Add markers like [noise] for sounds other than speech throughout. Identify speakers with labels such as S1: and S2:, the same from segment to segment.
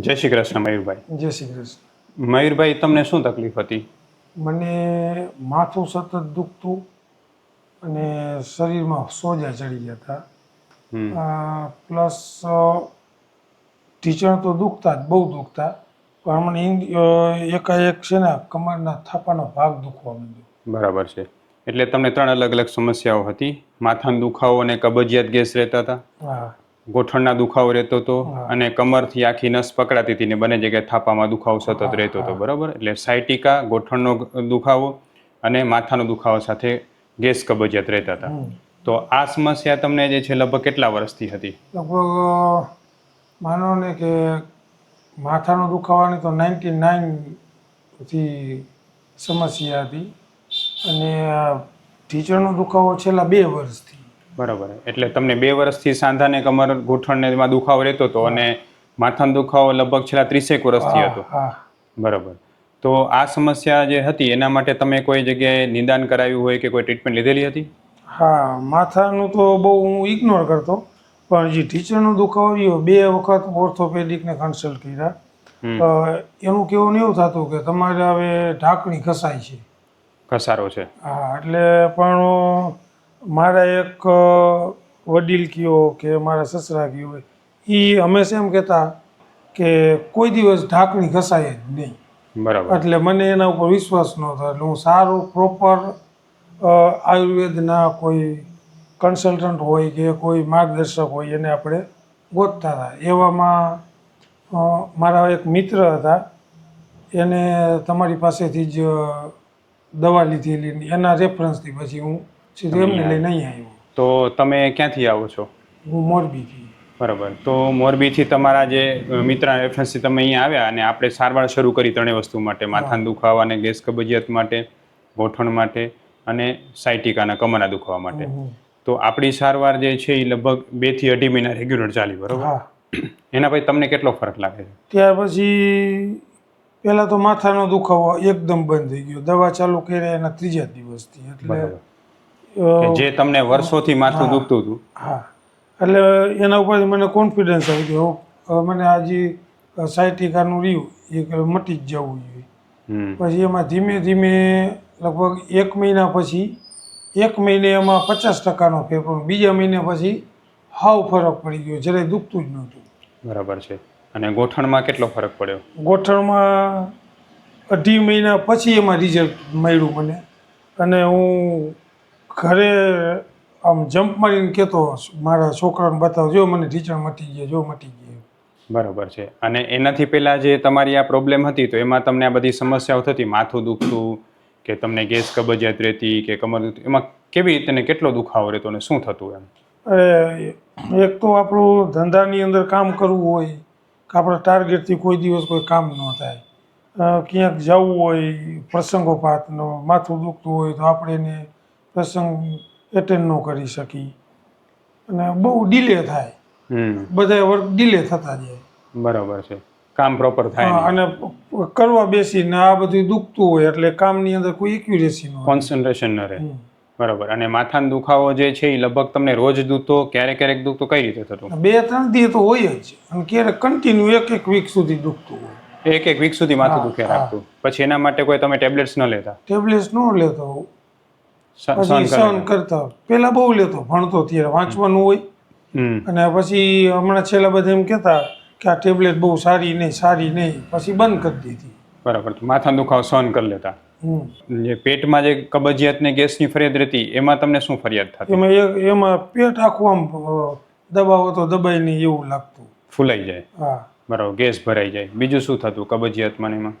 S1: જય શ્રી કૃષ્ણ મયુરભાઈ.
S2: જય શ્રી કૃષ્ણ.
S1: મયુરભાઈ તમને શું તકલીફ હતી?
S2: મને માથું સતત દુખતું અને શરીરમાં સોજા ચડી ગયા હતા. પ્લસ ઢીંચણ તો દુખતા જ બહુ દુખતા. પણ મને એકાએક છે ને કમરના થાપાનો ભાગ દુખવા માંડ્યો.
S1: બરાબર છે. એટલે તમને ત્રણ અલગ અલગ સમસ્યાઓ હતી. માથાનો દુખાવો અને કબજિયાત ગેસ રહેતા હતા?
S2: હા.
S1: ગોઠણના દુખાવો રહેતો હતો અને કમરથી આખી નસ પકડાતી હતી ને બંને જગ્યાએ થાપામાં દુખાવો સતત રહેતો હતો બરાબર? એટલે સાયટિકા ગોઠણનો દુખાવો અને માથાનો દુખાવો સાથે ગેસ કબજિયાત રહેતા હતા. તો આ સમસ્યા તમને જે છે લગભગ કેટલા વર્ષથી હતી?
S2: લગભગ માનો ને કે માથાનો દુખાવાની તો નાઇન્ટી નાઇનથી સમસ્યા હતી અને ટીચરનો દુખાવો છેલ્લા બે વર્ષથી.
S1: બરાબર. એટલે તમને બે વર્ષથી સાંધાને કમર ગોઠણને એમાં દુખાવો રહેતો હતો અને માથાનો દુખાવો લગભગ છેલ્લા ત્રીસેક વર્ષથી હતો. બરાબર. તો આ સમસ્યા જે હતી એના માટે તમે કોઈ જગ્યાએ નિદાન કરાવ્યું હોય કે કોઈ ટ્રીટમેન્ટ લીધેલી હતી?
S2: હા માથાનું તો બહુ હું ઇગ્નોર કરતો પણ જે ટીચરનો દુખાવો રહ્યો બે વખત ઓર્થોપેડિકને કન્સલ્ટ કર્યા. એનું કેવું એવું થતું કે તમારે હવે ઢાંકણી ઘસાય છે.
S1: ઘસારો છે.
S2: હા એટલે પણ મારા એક વડીલ કયો કે મારા સસરા કયો એ હંમેશા એમ કહેતા કે કોઈ દિવસ ઢાંકણી ઘસાય જ નહીં.
S1: બરાબર.
S2: એટલે મને એના ઉપર વિશ્વાસ નહોતો એટલે હું સારું પ્રોપર આયુર્વેદના કોઈ કન્સલ્ટન્ટ હોય કે કોઈ માર્ગદર્શક હોય એને આપણે ગોતતા હતા. એવામાં મારા એક મિત્ર હતા. એને તમારી પાસેથી જ દવા લીધેલી એના રેફરન્સથી પછી હું સીધું એમને લઈને અહીંયા આવ્યો.
S1: તો તમે ક્યાંથી આવો છો?
S2: હું મોરબીથી.
S1: બરાબર. તો મોરબીથી તમારા જે મિત્ર રેફરન્સથી તમે અહીંયા આવ્યા અને આપણે સારવાર શરૂ કરી ત્રણેય વસ્તુ માટે માથાના દુખાવા અને ગેસ કબજિયાત માટે ગોઠણ માટે અને સાયટિકાના કમરના દુખાવા માટે. તો આપણી સારવાર જે છે એ લગભગ બેથી અઢી મહિના રેગ્યુલર ચાલી બરાબર? [clears throat] એના પછી તમને કેટલો ફરક લાગે છે?
S2: ત્યાર પછી પહેલાં તો માથાનો દુખાવો એકદમ બંધ થઈ ગયો. દવા ચાલુ કર્યા એના ત્રીજા દિવસથી એટલે
S1: જે તમને વર્ષોથી માથું દુખતું હતું.
S2: હા. એટલે એના ઉપર મને કોન્ફિડન્સ આવી ગયો. મને આ જે સાયટિકાનું રહ્યું એ મટી જ જવું જોઈએ. પછી એમાં ધીમે ધીમે લગભગ એક મહિના પછી એક મહિને એમાં પચાસ ટકાનો ફેરફાર બીજા મહિને પછી હાવ ફરક પડી ગયો. જરાય દુખતું જ નહોતું.
S1: બરાબર છે. અને ગોઠણમાં કેટલો ફરક પડ્યો?
S2: ગોઠણમાં અઢી મહિના પછી એમાં રિઝલ્ટ મળ્યું મને. અને હું ઘરે આમ જમ્પ મારીને કહેતો મારા છોકરાને બતાવો જો મને ઢીચણ મટી ગયા જો મટી ગયા
S1: બરાબર છે. અને એનાથી પહેલાં જે તમારી આ પ્રોબ્લેમ હતી તો એમાં તમને આ બધી સમસ્યાઓ થતી? માથું દુખતું કે તમને ગેસ કબજિયાત રહેતી કે કમર એમાં કેવી રીતે ને કેટલો દુખાવો રહેતો ને શું થતું એમ?
S2: અરે એક તો આપણું ધંધાની અંદર કામ કરવું હોય કે આપણા ટાર્ગેટથી કોઈ દિવસ કોઈ કામ ન થાય. ક્યાંક જવું હોય પ્રસંગોપાતનો માથું દુખતું હોય તો આપણે એને પ્રસંગ એટેન્ડ ન કરી શકી. અને બહુ ડિલે થાય. બધા વર્ક ડિલે થતા જાય.
S1: બરાબર છે. કામ પ્રોપર થાય
S2: અને કરવા બેસીને આ બધું દુખતું હોય એટલે કામની અંદર કોઈ એક્યુરેસી ન
S1: કોન્સન્ટ્રેશન ન રહે. બરાબર. અને માથાનો દુખાવો જે છે એ લગભગ તમને રોજ દુખતો ક્યારેક ક્યારેક દુખતો કઈ રીતે થતું?
S2: બે ત્રણ દી તો હોય જ. અને ક્યારેક કન્ટિન્યુ એક એક વીક સુધી દુખતું હોય.
S1: એક એક વીક સુધી માથું દુખે રાખતું. પછી એના માટે કોઈ તમે ટેબ્લેટ્સ ન લેતા?
S2: ટેબ્લેટ્સ ન લેતો. પછી સહન કરતા પેલા બહુ લેતો ભણતો ત્યારે વાંચવાનું હોય. અને પછી હમણાં છેલ્લા બધા એમ કહેતા કે આ ટેબ્લેટ બહુ સારી નહીં સારી નહીં. પછી બંધ કરી દીધી.
S1: બરાબર. માથા દુખાવો સહન કરી લેતા. જે પેટમાં જે કબજિયાત ને ગેસની ફરિયાદ રહેતી એમાં તમને શું ફરિયાદ થતી?
S2: એમાં એમાં પેટ આખું આમ દબાવો તો દબાઈ નહીં એવું લાગતું.
S1: ફૂલાઈ જાય.
S2: હા.
S1: બરાબર ગેસ ભરાઈ જાય. બીજું શું થતું કબજિયાતમાં ને એમાં?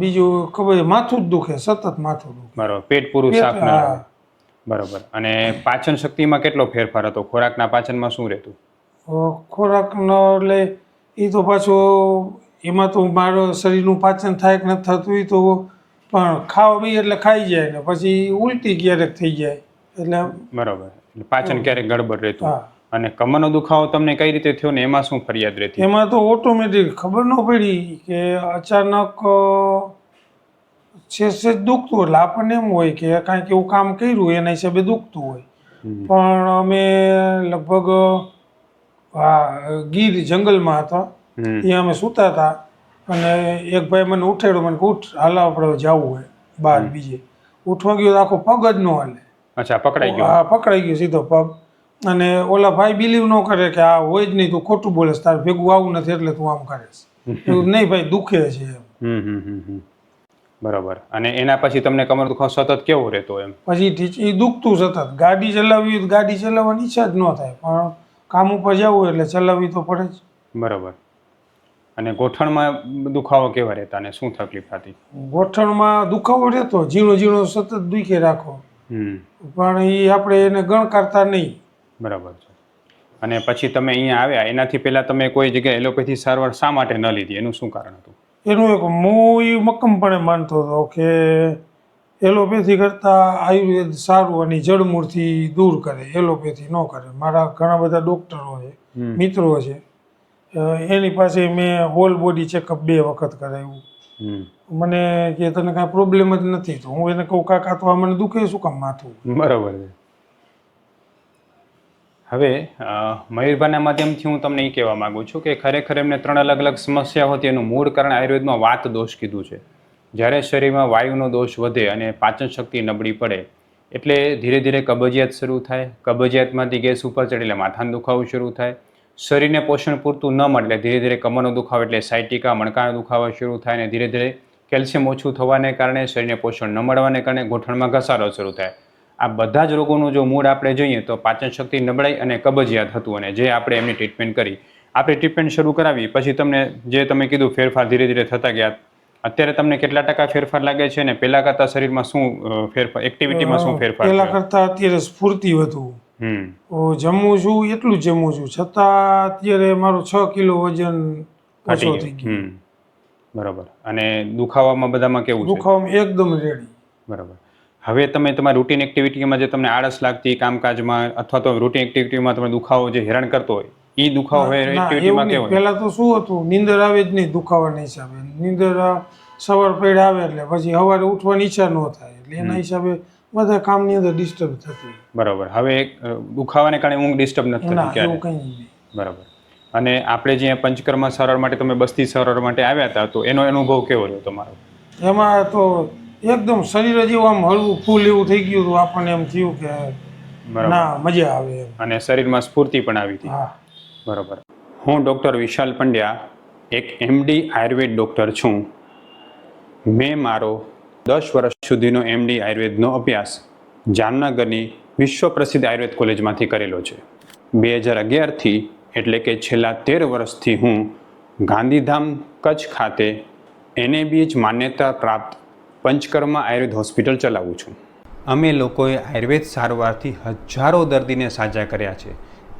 S2: બીજું ખબર માથું જ દુખે સતત માથું દુખે.
S1: બરાબર પેટ પૂરું સાફ ના રહે. બરાબર. અને પાચન શક્તિમાં કેટલો ફેરફાર હતો? ખોરાકના પાચનમાં શું રહેતું?
S2: ખોરાક ખોરાકનો એટલે એ તો પાછો એમાં તો મારું શરીરનું પાચન થાય કે નથી થતું એ તો પણ ખાવા બી એટલે ખાઈ જાય ને પછી ઉલટી ક્યારેક થઈ જાય. એટલે
S1: બરાબર. એટલે પાચન ક્યારેક ગડબડ રહેતું.
S2: હા.
S1: અને કમરનો દુખાવો તમને કઈ રીતે થયો ને એમાં શું ફરિયાદ રહેતી?
S2: એમાં તો ઓટોમેટિક ખબર ન પડી કે અચાનક છે છે દુખતું એટલે આપણને એમ હોય કે કાંઈક એવું કામ કર્યું એના હિસાબે દુખતું હોય. પણ અમે લગભગ ગીર જંગલમાં હતા. એ અમે સૂતા હતા. અને એક ભાઈ મને ઉઠાડ્યો મને ઉઠ હાલ આપણે જવું હોય બહાર બીજે. ઉઠવા ગયો તો આખો પગ જ ન હાલે.
S1: અચ્છા પકડાઈ ગયો.
S2: હા પકડાઈ ગયો સીધો પગ. અને ઓલા ભાઈ બિલીવ ન કરે કે આ હોય જ નહીં તું ખોટું બોલેસ તારે ભેગું આવું નથી એટલે તું આમ કરેશ એવું નહીં ભાઈ દુખે છે એમ.
S1: હમ હમ હમ હમ. બરાબર. અને એના પછી તમને કમર દુખાવો સતત કેવો રહેતો એમ?
S2: પછી એ દુખતું સતત. ગાડી ચલાવવી ગાડી ચલાવવાની ઈચ્છા જ ન થાય પણ કામ ઉપર જવું એટલે ચલાવવી તો પડે જ.
S1: બરાબર. અને ગોઠણમાં દુખાવો કેવા રહેતા અને શું તકલીફ હતી
S2: ગોઠણમાં દુખાવો રહેતો ઝીણો ઝીણો સતત દુખે રાખો.
S1: હમ.
S2: પણ એ આપણે એને ગણ કરતા નહીં.
S1: બરાબર છે. અને પછી તમે અહીંયા આવ્યા એનાથી પહેલા તમે કોઈ જગ્યાએ એલોપેથી સારવાર શા માટે ન લીધી? એનું શું કારણ હતું?
S2: એનું એક હું એ મક્કમપણે માનતો હતો કે એલોપેથી કરતાં આયુર્વેદ સારું અને જડમૂળથી દૂર કરે એલોપેથી ન કરે. મારા ઘણા બધા ડૉક્ટરો છે મિત્રો છે. એની પાસે મેં હોલ બોડી ચેકઅપ બે વખત કરાવ્યું. મને કે તને કાંઈ પ્રોબ્લેમ જ નથી તો હું એને કહું કાકા તો આ મને દુખે શું કામ માથું?
S1: બરાબર છે. હવે મયુરભાઈના માધ્યમથી હું તમને એ કહેવા માગું છું કે ખરેખર એમને ત્રણ અલગ અલગ સમસ્યા હતી. એનું મૂળ કારણ આયુર્વેદમાં વાત દોષ કીધું છે. જ્યારે શરીરમાં વાયુનો દોષ વધે અને પાચન શક્તિ નબળી પડે, એટલે ધીરે ધીરે કબજિયાત શરૂ થાય. કબજિયાતમાંથી ગેસ ઉપર ચડે એટલે માથાનું દુખાવો શરૂ થાય. શરીરને પોષણ પૂરતું ન મળે, એટલે ધીરે ધીરે કમરનો દુખાવો, એટલે સાયટિકા, મણકાનો દુખાવો શરૂ થાય અને ધીરે ધીરે કેલ્શિયમ ઓછું થવાને કારણે શરીરને પોષણ ન મળવાને કારણે ગોઠણમાં ઘસારો શરૂ થાય. આ બધા જ રોગોનું જો મૂળ આપણે જોઈએ તો પાચન શક્તિ નબળાઈ અને કબજિયાત હતું અને જે આપણે એમની ટ્રીટમેન્ટ કરી. આપણે ટ્રીટમેન્ટ શરૂ કરાવી પછી તમને જે તમે કીધું ફેરફાર ધીરે ધીરે થતા ગયા. અત્યારે તમને કેટલા ટકા ફેરફાર લાગે છે અને પહેલા કરતા શરીરમાં શું ફેરફાર એક્ટિવિટીમાં શું ફેરફાર
S2: પહેલા કરતા અત્યારે સ્ફૂર્તિ વધુ. જમું છું એટલું જમું છું. છતાં અત્યારે મારું છ કિલો વજન ઓછો થઈ
S1: ગયું. હમ. બરાબર. અને દુખાવામાં બધામાં કેવું
S2: દુખાવામાં એકદમ રેડી
S1: બરાબર. હવે તમે તમારી રૂટીન એક્ટિવિટીમાં જે તમને આળસ લાગતી કામકાજમાં અથવા તો રૂટીન એક્ટિવિટીમાં તમે દુખાવો જે હેરાન કરતો હોય એ દુખાવો
S2: હોય
S1: એક્ટિવિટીમાં કેવો
S2: પહેલા તો શું હતું નીંદર આવે જ નહીં દુખાવાના હિસાબે. નીંદર સવાર પેડ આવે એટલે પછી સવારે ઉઠવાની ઈચ્છા ન થાય એટલે એના હિસાબે બધા કામની અંદર ડિસ્ટર્બ થતી
S1: બરાબર. હવે દુખાવાને કારણે ઊંઘ ડિસ્ટર્બ નથી
S2: ના
S1: થતી
S2: એવું કંઈ
S1: બરાબર. અને આપણે જે પંચકર્મ સરળ માટે તમે બસ્તી સરળ માટે આવ્યા હતા તો એનો અનુભવ કેવો રહ્યો તમારો?
S2: એમાં તો એકદમ શરીર જેવું આમ હળવું ફૂલ એવું થઈ ગયું હતું. આપણને એમ થયું કે ના મજા આવે
S1: અને શરીરમાં સ્ફૂર્તિ પણ આવી હતી.
S2: બરોબર
S1: બરાબર. હું ડૉક્ટર વિશાલ પંડ્યા એક એમડી આયુર્વેદ ડૉક્ટર છું. મેં મારો દસ વર્ષ સુધીનો એમડી આયુર્વેદનો અભ્યાસ જામનગરની વિશ્વ પ્રસિદ્ધ આયુર્વેદ કોલેજમાંથી કરેલો છે. બે હજાર અગિયારથી એટલે કે છેલ્લા તેર વર્ષથી હું ગાંધીધામ કચ્છ ખાતે એનએબીએચ માન્યતા પ્રાપ્ત પંચકર્મા આયુર્વેદ હોસ્પિટલ ચલાવું છું. અમે લોકોએ આયુર્વેદ સારવારથી હજારો દર્દીને સાજા કર્યા છે.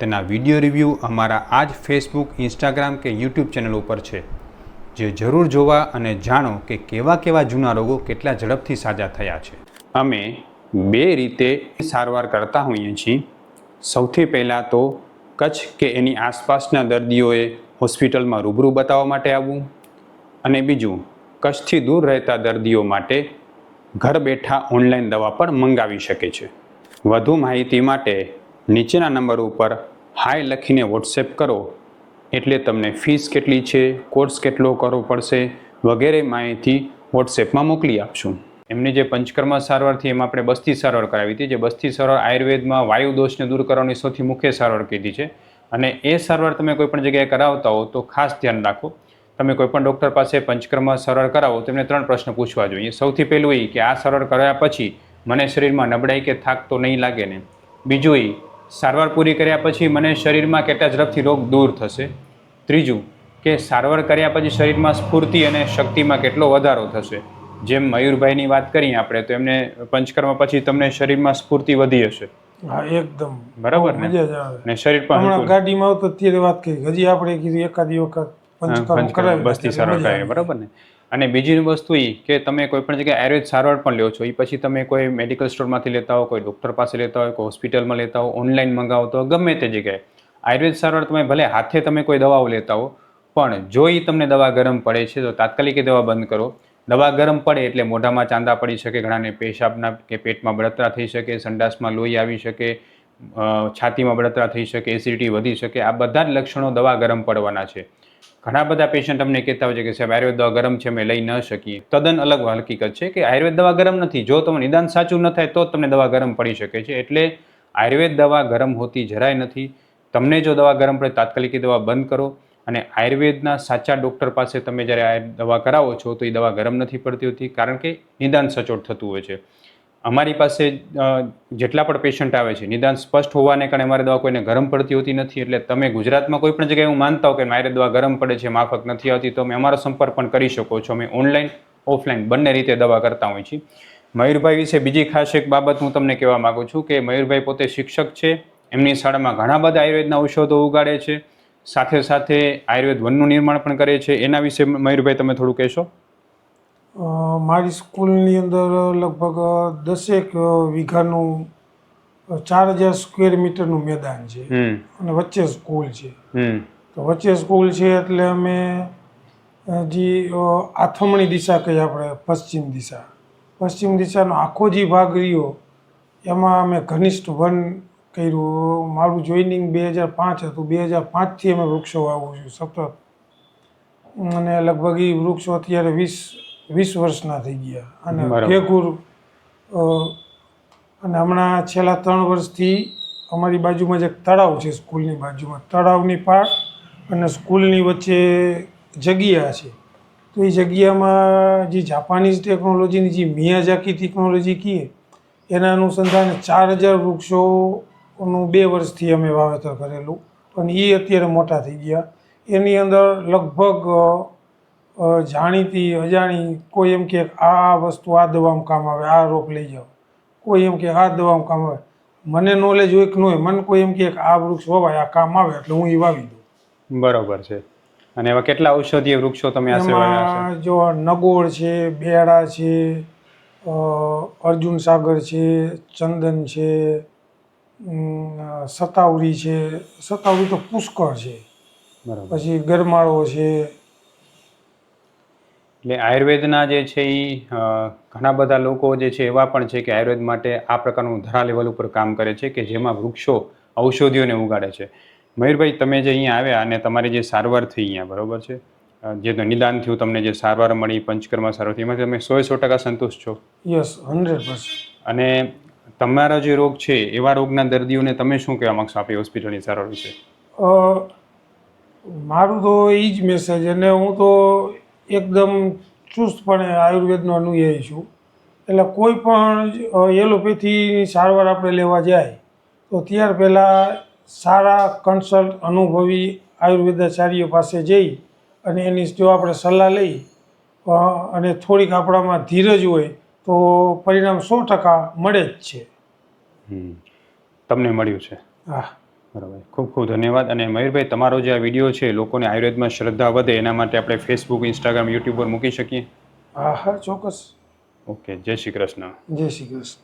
S1: તેના વીડિયો રિવ્યૂ અમારા આ જ ફેસબુક, ઇન્સ્ટાગ્રામ કે યુટ્યુબ ચેનલ ઉપર છે. જે જરૂર જોવા અને જાણો કે કેવા કેવા જૂના રોગો કેટલા ઝડપથી સાજા થયા છે. અમે બે રીતે સારવાર કરતા હોઈએ છીએ. સૌથી પહેલાં તો કચ્છ કે એની આસપાસના દર્દીઓએ હોસ્પિટલમાં રૂબરૂ બતાવવા માટે આવવું અને બીજું કચ્છથી દૂર રહેતા દર્દીઓ માટે ઘર બેઠા ઓનલાઈન દવા પણ મંગાવી શકે છે. વધુ માહિતી માટે નીચેના નંબર ઉપર હાય લખીને વોટ્સએપ કરો. એટલે તમને ફીસ કેટલી છે, કોર્સ કેટલો કરવો પડશે વગેરે માહિતી વોટ્સએપમાં મોકલી આપશું. એમની જે પંચકર્મ સારવારથી એમાં આપણે બસ્તી સારવાર કરાવી હતી, જે બસ્તી સારવાર આયુર્વેદમાં વાયુ દોષને દૂર કરવાની સૌથી મુખ્ય સારવાર કીધી છે. અને એ સારવાર તમે કોઈપણ જગ્યાએ કરાવતા હો તો ખાસ ધ્યાન રાખો. તમે કોઈ પણ ડૉક્ટર પાસે પંચકર્મ સરળ કરાવો તેમને ત્રણ પ્રશ્ન પૂછવા જોઈએ. સૌથી પહેલું એ કે આ સરળ કર્યા પછી મને શરીરમાં નબળાઈ કે થાક તો નહીં લાગે ને? બીજું એ સારવાર પૂરી કર્યા પછી મને શરીરમાં કેટલા ઝડપથી રોગ દૂર થશે? ત્રીજું કે સારવાર કર્યા પછી શરીરમાં સ્ફૂર્તિ અને શક્તિમાં કેટલો વધારો થશે? જેમ મયુરભાઈની વાત કરીએ આપણે તો એમને પંચકર્મ પછી તમને શરીરમાં સ્ફૂર્તિ વધી હશે.
S2: હા એકદમ.
S1: બરાબર ને? શરીર પણ
S2: ગાડીમાં આવતો અત્યારે વાત કરી હજી આપણે કીધું એકાદી વખત.
S1: બસ્તી સારવાર
S2: મજા
S1: બરાબર ને? અને બીજી વસ્તુ એ કે તમે કોઈ પણ જગ્યાએ આયુર્વેદ સારવાર પણ લ્યો છો એ પછી તમે કોઈ મેડિકલ સ્ટોરમાંથી લેતા હો કોઈ ડૉક્ટર પાસે લેતા હોય કોઈ હોસ્પિટલમાં લેતા હો ઓનલાઈન મંગાવો તો ગમે તે જગ્યાએ. આયુર્વેદ સારવાર તમે ભલે હાથે તમે કોઈ દવાઓ લેતા હો પણ જો એ તમને દવા ગરમ પડે છે તો તાત્કાલિક એ દવા બંધ કરો. દવા ગરમ પડે એટલે મોઢામાં ચાંદા પડી શકે ઘણાને પેશાબના કે પેટમાં બળતરા થઈ શકે સંડાસમાં લોહી આવી શકે છાતીમાં બળતરા થઈ શકે એસિડિટી વધી શકે આ બધા જ લક્ષણો દવા ગરમ પડવાના છે. ઘણા બધા પેશન્ટ અમને કહેતા હોય છે કે, સાહેબ, આયુર્વેદ દવા ગરમ છે, અમે લઈ ન શકીએ. તદ્દન અલગ હકીકત છે કે, આયુર્વેદ દવા ગરમ નથી. જો તમે નિદાન સાચું ન થાય, તો તમને દવા ગરમ પડી શકે છે. એટલે આયુર્વેદ દવા ગરમ હોતી જરાય નથી. તમને જો દવા ગરમ પડે, તાત્કાલિક દવા બંધ કરો. અને આયુર્વેદના સાચા ડૉક્ટર પાસે તમે જ્યારે આ દવા કરાવો છો, તો એ દવા ગરમ નથી પડતી હોતી, કારણ કે નિદાન સચોટ થતું હોય છે. અમારી પાસે જેટલા પણ પેશન્ટ આવે છે, નિદાન સ્પષ્ટ હોવાને કારણે અમારી દવા કોઈને ગરમ પડતી હોતી નથી, એટલે તમે ગુજરાતમાં કોઈ પણ જગ્યાએ હું માનતા હો કે મારી દવા ગરમ પડે છે, માફક નથી આવતી, તો અમે અમારો સંપર્ક પણ કરી શકો છો. અમે ઓનલાઈન ઓફલાઈન બંને રીતે દવા કરતા હોઈએ છીએ. મયુરભાઈ વિશે બીજી ખાસ એક બાબત હું તમને કહેવા માગું છું કે મયુરભાઈ પોતે શિક્ષક છે, એમની શાળામાં ઘણા બધા આયુર્વેદના ઔષધો ઉગાડે છે, સાથે સાથે આયુર્વેદ વનનું નિર્માણ પણ કરે છે. એના વિશે મયુરભાઈ તમે થોડું કહેશો?
S2: મારી સ્કૂલની અંદર લગભગ દસેક વીઘાનું ચાર હજાર સ્ક્વેર મીટરનું મેદાન છે. અને વચ્ચે સ્કૂલ છે. તો વચ્ચે સ્કૂલ છે એટલે અમે જે આથમણી દિશા કહીએ આપણે પશ્ચિમ દિશા. પશ્ચિમ દિશાનો આખો જે ભાગ રહ્યો એમાં અમે ઘનિષ્ઠ વન કર્યું. મારું જોઈનિંગ બે હજાર પાંચ હતું. બે હજાર પાંચથી અમે વૃક્ષો વાવું છું. સતત. અને લગભગ એ વૃક્ષો અત્યારે વીસ વીસ વર્ષના થઈ ગયા. અને. ભેગુર અને હમણાં છેલ્લા ત્રણ વર્ષથી અમારી બાજુમાં જ એક તળાવ છે સ્કૂલની બાજુમાં. તળાવની પાળ અને સ્કૂલની વચ્ચે જગ્યા છે. તો એ જગ્યામાં જે જાપાનીઝ ટેકનોલોજીની જે મિયાઝાકી ટેકનોલોજી કહીએ એના અનુસંધાને ચાર હજાર વૃક્ષોનું બે વર્ષથી અમે વાવેતર કરેલું. અને એ અત્યારે મોટા થઈ ગયા. એની અંદર લગભગ જાણીતી અજાણી કોઈ એમ કે આ વસ્તુ આ દવામાં કામ આવે આ રોપ લઈ જાઓ. કોઈ એમ કે આ દવામાં કામ આવે. મને નોલેજ હોય કે ન હોય મને કોઈ એમ કે આ વૃક્ષ વવાય આ કામ આવે એટલે હું એ વાવી દઉં.
S1: બરોબર છે. અને એવા કેટલા ઔષધીય વૃક્ષો તમે આ
S2: જો નગોળ છે બેડા છે અર્જુન સાગર છે ચંદન છે સતાવરી છે. સતાવરી તો પુષ્કળ છે.
S1: બરોબર.
S2: પછી ગરમાળો છે
S1: એટલે આયુર્વેદના જે છે એ ઘણા બધા લોકો જે છે એવા પણ છે કે આયુર્વેદ માટે આ પ્રકારનું ધરા લેવલ ઉપર કામ કરે છે કે જેમાં વૃક્ષો ઔષધિઓને ઉગાડે છે. મયુરભાઈ તમે જે અહીંયા આવ્યા અને તમારી જે સારવાર થઈ અહીંયા બરોબર છે? જે નિદાન થયું તમને જે સારવાર મળી પંચકર્મા સારવાર થઈ એમાંથી તમે સો સો ટકા સંતુષ્ટ છો?
S2: યસ હંડ્રેડ
S1: અને તમારા જે રોગ છે એવા રોગના દર્દીઓને તમે શું કહેવા માગશો આપણી હોસ્પિટલની સારવાર વિશે?
S2: મારું તો એ જ મેસેજ અને હું તો એકદમ ચુસ્તપણે આયુર્વેદનો અનુયાયી છું. એટલે કોઈ પણ એલોપેથીની સારવાર આપણે લેવા જાય તો ત્યાર પહેલાં સારા કન્સલ્ટ અનુભવી આયુર્વેદાચાર્ય પાસે જઈ અને એની જો આપણે સલાહ લઈ અને થોડીક આપણામાં ધીરજ હોય તો પરિણામ સો ટકા મળે જ છે.
S1: તમને મળ્યું છે.
S2: હા.
S1: બરાબર. ખૂબ ખૂબ ધન્યવાદ. અને મયુરભાઈ તમારો જે આ વીડિયો છે લોકોને આયુર્વેદમાં શ્રદ્ધા વધે એના માટે આપણે ફેસબુક ઇન્સ્ટાગ્રામ યુટ્યુબ પર મૂકી શકીએ?
S2: હા હા ચોક્કસ.
S1: ઓકે જય શ્રી કૃષ્ણ.
S2: જય શ્રી કૃષ્ણ.